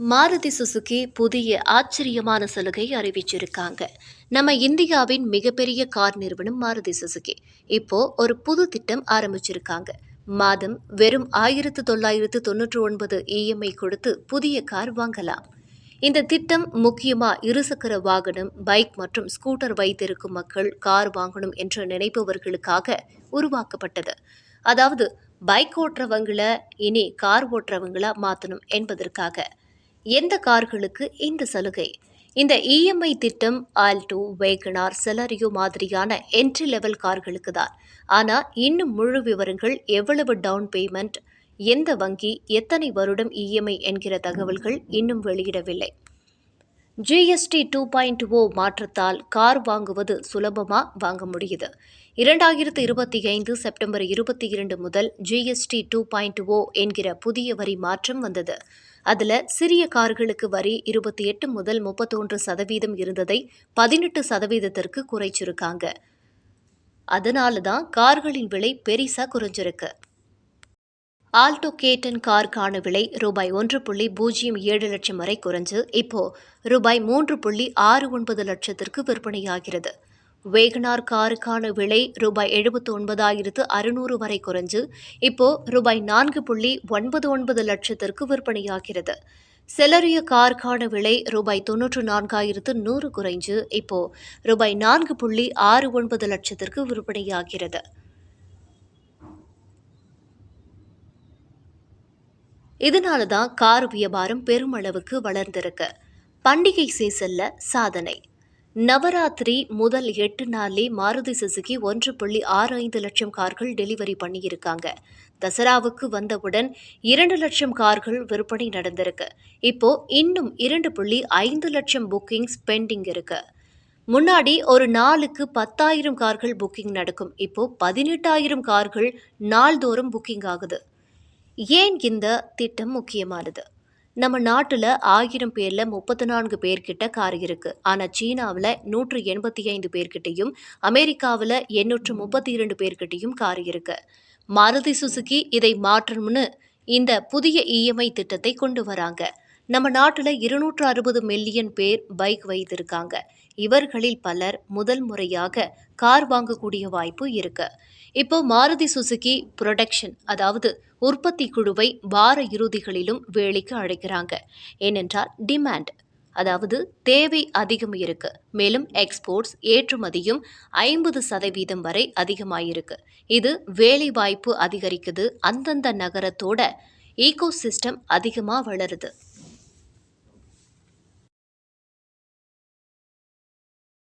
Maruti Suzuki புதிய ஆச்சரியமான சலுகை அறிவிச்சிருக்காங்க. நம்ம இந்தியாவின் மிகப்பெரிய கார் நிறுவனம் மாருதி சுசுகி. இப்போ ஒரு புது திட்டம் ஆரம்பிச்சிருக்காங்க. மாதம் வெறும் ஆயிரத்து தொள்ளாயிரத்து தொன்னூற்று ஒன்பது இஎம்ஐ கொடுத்து புதிய கார் வாங்கலாம். இந்த திட்டம் முக்கியமா இருசக்கர வாகனம் பைக் மற்றும் ஸ்கூட்டர் வைத்திருக்கும் மக்கள் கார் வாங்கணும் என்று நினைப்பவர்களுக்காக உருவாக்கப்பட்டது. அதாவது பைக் ஓட்டுறவங்கள இனி கார் ஓட்டுறவங்களா மாற்றணும் என்பதற்காக. எந்த கார்களுக்கு இந்த சலுகை? இந்த இஎம்ஐ திட்டம் ஆல்டோ வேகனார் செலரியோ மாதிரியான என்ட்ரி லெவல் கார்களுக்கு தான். ஆனால் இன்னும் முழு விவரங்கள் எவ்வளவு டவுன் பேமெண்ட் எந்த வங்கி எத்தனை வருடம் இஎம்ஐ என்கிற தகவல்கள் இன்னும் வெளியிடவில்லை. ஜிஎஸ்டி டூ பாயிண்ட் ஓ மாற்றத்தால் கார் வாங்குவது சுலபமாக வாங்க முடியுது. இரண்டாயிரத்து இருபத்தி ஐந்து செப்டம்பர் இருபத்தி இரண்டு முதல் ஜிஎஸ்டி டூ பாயிண்ட் ஓ என்கிற புதிய வரி மாற்றம் வந்தது. அதில் சிறிய கார்களுக்கு வரி இருபத்தி எட்டு முதல் முப்பத்தொன்று சதவீதம் இருந்ததை பதினெட்டு சதவீதத்திற்கு குறைச்சிருக்காங்க. அதனால தான் கார்களின் விலை பெரிசா குறைஞ்சிருக்கு. ஆல்டோ கேட்டன் காருக்கான விலை ரூபாய் ஒன்று புள்ளி பூஜ்ஜியம் ஏழு லட்சம் வரை குறைஞ்சு இப்போ ரூபாய் மூன்று புள்ளி ஆறு ஒன்பது லட்சத்திற்கு விற்பனையாகிறது. வேகனார் காருக்கான விலை ரூபாய் எழுபத்து ஒன்பதாயிரத்து அறுநூறு வரை குறைஞ்சு இப்போ ரூபாய் நான்கு புள்ளி ஒன்பது ஒன்பது லட்சத்திற்கு விற்பனையாகிறது. செலரிய காருக்கான விலை ரூபாய் தொன்னூற்று நான்காயிரத்து நூறு குறைஞ்சு இப்போ ரூபாய் நான்கு புள்ளி ஆறு ஒன்பது லட்சத்திற்கு விற்பனையாகிறது. இதனால தான் கார் வியாபாரம் பெருமளவுக்கு வளர்ந்திருக்கு. பண்டிகை சீசன்ல சாதனை. நவராத்திரி முதல் எட்டு நாளே மாருதி சுசுகி ஒன்று புள்ளி ஆறு ஐந்து லட்சம் கார்கள் டெலிவரி பண்ணியிருக்காங்க. தசராவுக்கு வந்தவுடன் இரண்டு லட்சம் கார்கள் விற்பனை நடந்திருக்கு. இப்போ இன்னும் இரண்டு புள்ளி ஐந்து லட்சம் புக்கிங்ஸ் பெண்டிங் இருக்கு. முன்னாடி ஒரு நாளுக்கு பத்தாயிரம் கார்கள் புக்கிங் நடக்கும். இப்போ பதினெட்டாயிரம் கார்கள் நாள்தோறும் புக்கிங் ஆகுது. ஏன் இந்த திட்டம் முக்கியமானது? நம்ம நாட்டில் ஆயிரம் பேரில் முப்பத்தி நான்கு பேர்கிட்ட கார் இருக்குது ஆனால் சீனாவில் நூற்று எண்பத்தி ஐந்து பேர்கிட்டையும் அமெரிக்காவில் எண்ணூற்று முப்பத்தி இரண்டு பேர்கிட்டையும் கார் இருக்கு. மாருதி சுசுகி இதை மாற்றணும்னு இந்த புதிய இஎம்ஐ திட்டத்தை கொண்டு வராங்க. நம்ம நாட்டில் இருநூற்று அறுபது மில்லியன் பேர் பைக் வைத்திருக்காங்க. இவர்களில் பலர் முதல் முறையாக கார் வாங்கக்கூடிய வாய்ப்பு இருக்கு. இப்போ மாருதி சுசுகி ப்ரொடக்ஷன் அதாவது உற்பத்தி குழுவை வார இறுதிகளிலும் வேலைக்கு அழைக்கிறாங்க. ஏனென்றால் டிமாண்ட் அதாவது தேவை அதிகம் இருக்கு. மேலும் எக்ஸ்போர்ட்ஸ் ஏற்றுமதியும் ஐம்பது சதவீதம் வரை அதிகமாயிருக்கு. இது வேலை வாய்ப்பு அதிகரிக்குது. அந்தந்த நகரத்தோட ஈகோ சிஸ்டம் அதிகமாக வளருது.